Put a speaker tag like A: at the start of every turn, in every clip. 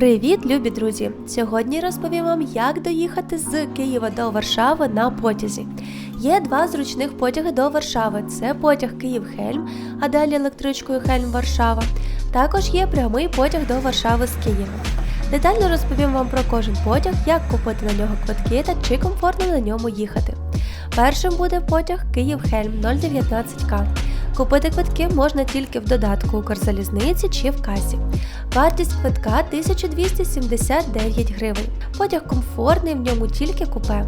A: Привіт, любі друзі! Сьогодні розповім вам, як доїхати з Києва до Варшави на потязі. Є два зручних потяги до Варшави: це потяг Київ-Хельм, а далі електричкою Хельм-Варшава. Також є прямий потяг до Варшави з Києва. Детально розповім вам про кожен потяг, як купити на нього квитки та чи комфортно на ньому їхати. Першим буде потяг Київ-Хельм 019К. Купити квитки можна тільки в додатку Укрзалізниці чи в касі. Вартість квитка 1279 гривень. Потяг комфортний, в ньому тільки купе.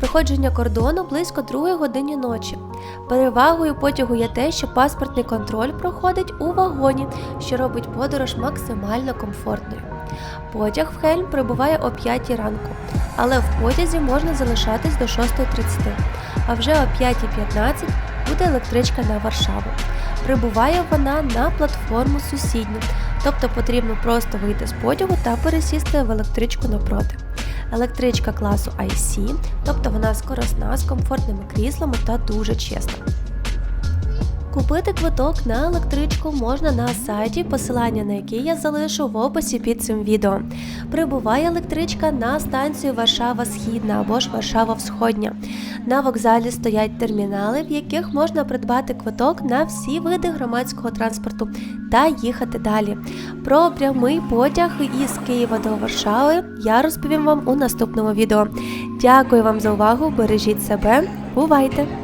A: Проходження кордону близько 2 годині ночі. Перевагою потягу є те, що паспортний контроль проходить у вагоні, що робить подорож максимально комфортною. Потяг в Хельм прибуває о 5 ранку, але в потязі можна залишатись до 6.30, а вже о 5.15 буде електричка на Варшаву. Прибуває вона на платформу сусідню, тобто потрібно просто вийти з потягу та пересісти в електричку напроти. Електричка класу IC, тобто вона скоросна з комфортними кріслами та дуже чесна. Купити квиток на електричку можна на сайті, посилання на який я залишу в описі під цим відео. Прибуває електричка на станцію Варшава Східна або ж Варшава Всходня. На вокзалі стоять термінали, в яких можна придбати квиток на всі види громадського транспорту та їхати далі. Про прямий потяг із Києва до Варшави я розповім вам у наступному відео. Дякую вам за увагу! Бережіть себе, бувайте!